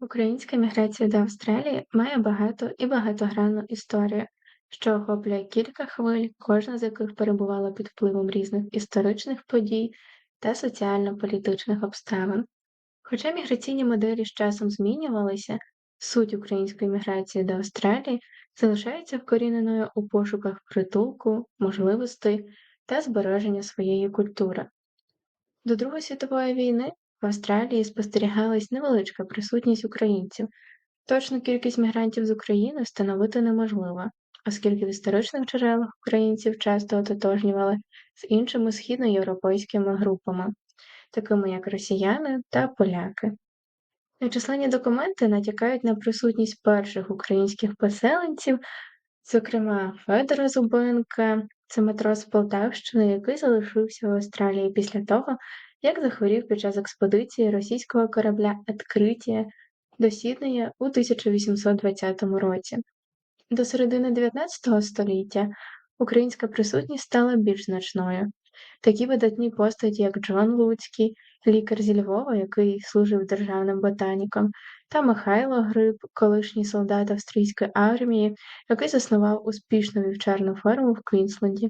Українська міграція до Австралії має багату і багатогранну історію, що охоплює кілька хвиль, кожна з яких перебувала під впливом різних історичних подій та соціально-політичних обставин. Хоча міграційні моделі з часом змінювалися, суть української міграції до Австралії залишається вкоріненою у пошуках притулку, можливостей та збереження своєї культури. До Другої світової війни в Австралії спостерігалась невеличка присутність українців. Точну кількість мігрантів з України встановити неможливо, оскільки в історичних джерелах українців часто ототожнювали з іншими східноєвропейськими групами, такими як росіяни та поляки. Численні документи натякають на присутність перших українських поселенців, зокрема Федора Зубенка, це матрос Полтавщини, який залишився в Австралії після того, як захворів під час експедиції російського корабля «Откритія» до Сіднея у 1820 році. До середини 19 століття українська присутність стала більш значною. Такі видатні постаті, як Джон Луцький, лікар зі Львова, який служив державним ботаніком, та Михайло Гриб, колишній солдат австрійської армії, який заснував успішну вівчарну ферму в Квінсленді,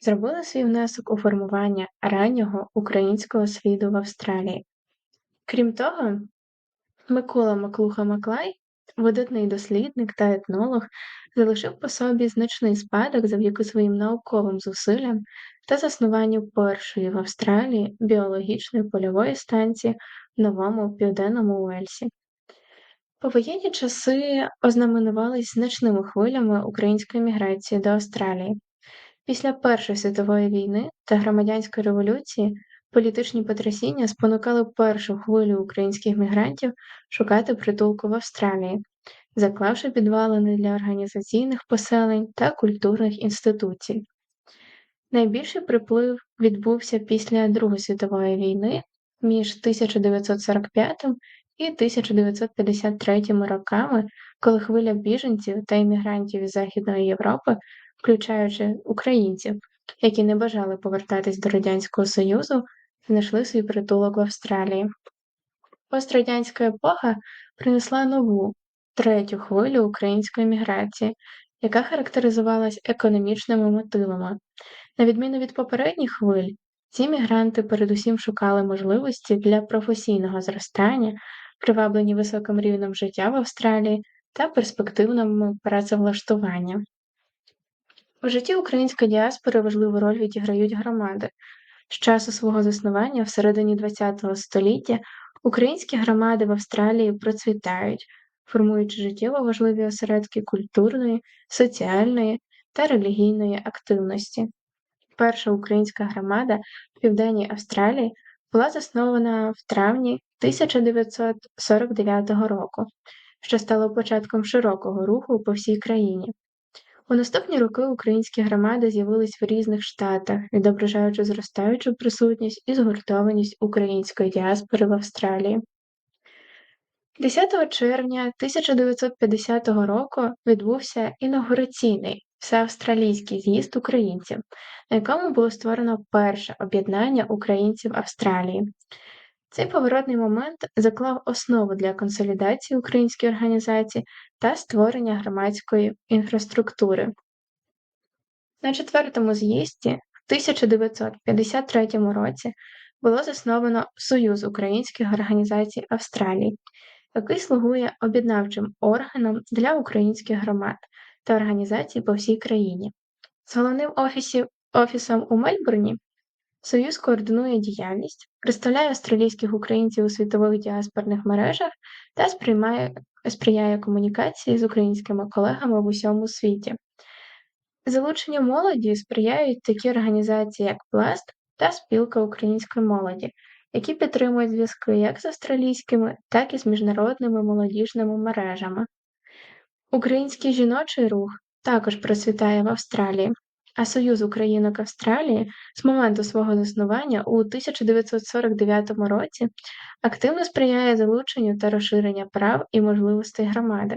зробили свій внесок у формування раннього українського сліду в Австралії. Крім того, Микола Маклуха-Маклай, видатний дослідник та етнолог, залишив по собі значний спадок завдяки своїм науковим зусиллям та заснуванню першої в Австралії біологічної польової станції в Новому Південному Уельсі. Повоєнні часи ознаменувались значними хвилями української міграції до Австралії. Після Першої світової війни та громадянської революції політичні потрясіння спонукали першу хвилю українських мігрантів шукати притулку в Австралії, заклавши підвалини для організаційних поселень та культурних інституцій. Найбільший приплив відбувся після Другої світової війни між 1945 і 1953 роками, коли хвиля біженців та іммігрантів із Західної Європи включаючи українців, які не бажали повертатись до Радянського Союзу, знайшли свій притулок в Австралії. Пострадянська епоха принесла нову третю хвилю української міграції, яка характеризувалась економічними мотивами. На відміну від попередніх хвиль, ці мігранти передусім шукали можливості для професійного зростання, приваблені високим рівнем життя в Австралії та перспективним працевлаштуванням. У житті української діаспори важливу роль відіграють громади. З часу свого заснування всередині ХХ століття українські громади в Австралії процвітають, формуючи життєво важливі осередки культурної, соціальної та релігійної активності. Перша українська громада в Південній Австралії була заснована в травні 1949 року, що стало початком широкого руху по всій країні. У наступні роки українські громади з'явились в різних штатах, відображаючи зростаючу присутність і згуртованість української діаспори в Австралії. 10 червня 1950 року відбувся інаугураційний всеавстралійський з'їзд українців, на якому було створено перше об'єднання українців Австралії. Цей поворотний момент заклав основу для консолідації української організації та створення громадської інфраструктури. На четвертому з'їзді в 1953 році було засновано Союз українських організацій Австралії, який слугує об'єднавчим органом для українських громад та організацій по всій країні. З головним офісі, офісом у Мельбурні Союз координує діяльність, представляє австралійських українців у світових діаспорних мережах та сприймає, сприяє комунікації з українськими колегами в усьому світі. Залученню молоді сприяють такі організації, як Пласт та Спілка української молоді, які підтримують зв'язки як з австралійськими, так і з міжнародними молодіжними мережами. Український жіночий рух також процвітає в Австралії а Союз Українок Австралії з моменту свого заснування у 1949 році активно сприяє залученню та розширенню прав і можливостей громади.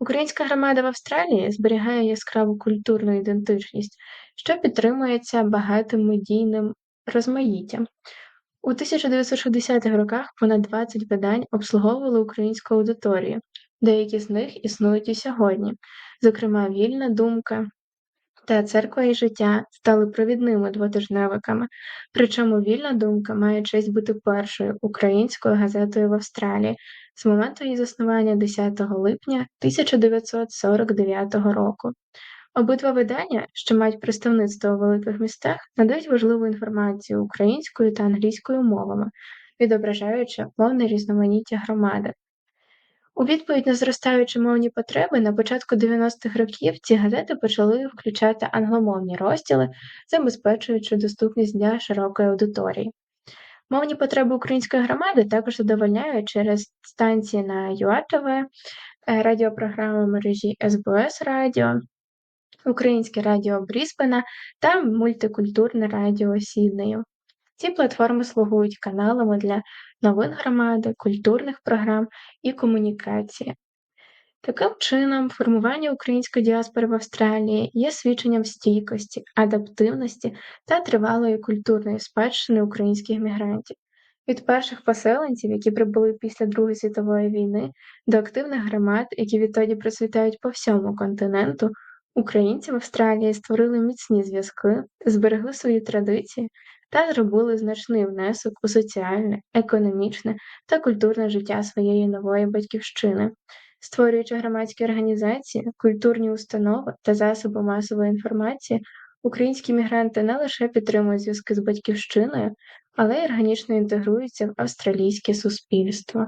Українська громада в Австралії зберігає яскраву культурну ідентичність, що підтримується багатим медійним розмаїттям. У 1960-х роках понад 20 видань обслуговували українську аудиторію, деякі з них існують і сьогодні, зокрема Вільна думка та Церква і життя стали провідними двотижневиками, причому Вільна думка має честь бути першою українською газетою в Австралії з моменту її заснування 10 липня 1949 року. Обидва видання, що мають представництво у великих містах, надають важливу інформацію українською та англійською мовами, відображаючи мовне різноманіття громади. У відповідь на зростаючі мовні потреби на початку 90-х років ці газети почали включати англомовні розділи, забезпечуючи доступність для широкої аудиторії. Мовні потреби української громади також задовольняють через станції на ЮАТВ, е, радіопрограми мережі СБС Радіо, Українське радіо Брісбена та мультикультурне радіо Сіднею. Ці платформи слугують каналами для новин громади, культурних програм і комунікації. Таким чином, формування української діаспори в Австралії є свідченням стійкості, адаптивності та тривалої культурної спадщини українських мігрантів. Від перших поселенців, які прибули після Другої світової війни, до активних громад, які відтоді процвітають по всьому континенту, українці в Австралії створили міцні зв'язки, зберегли свої традиції та зробили значний внесок у соціальне, економічне та культурне життя своєї нової батьківщини, створюючи громадські організації, культурні установи та засоби масової інформації, українські мігранти не лише підтримують зв'язки з батьківщиною, але й органічно інтегруються в австралійське суспільство.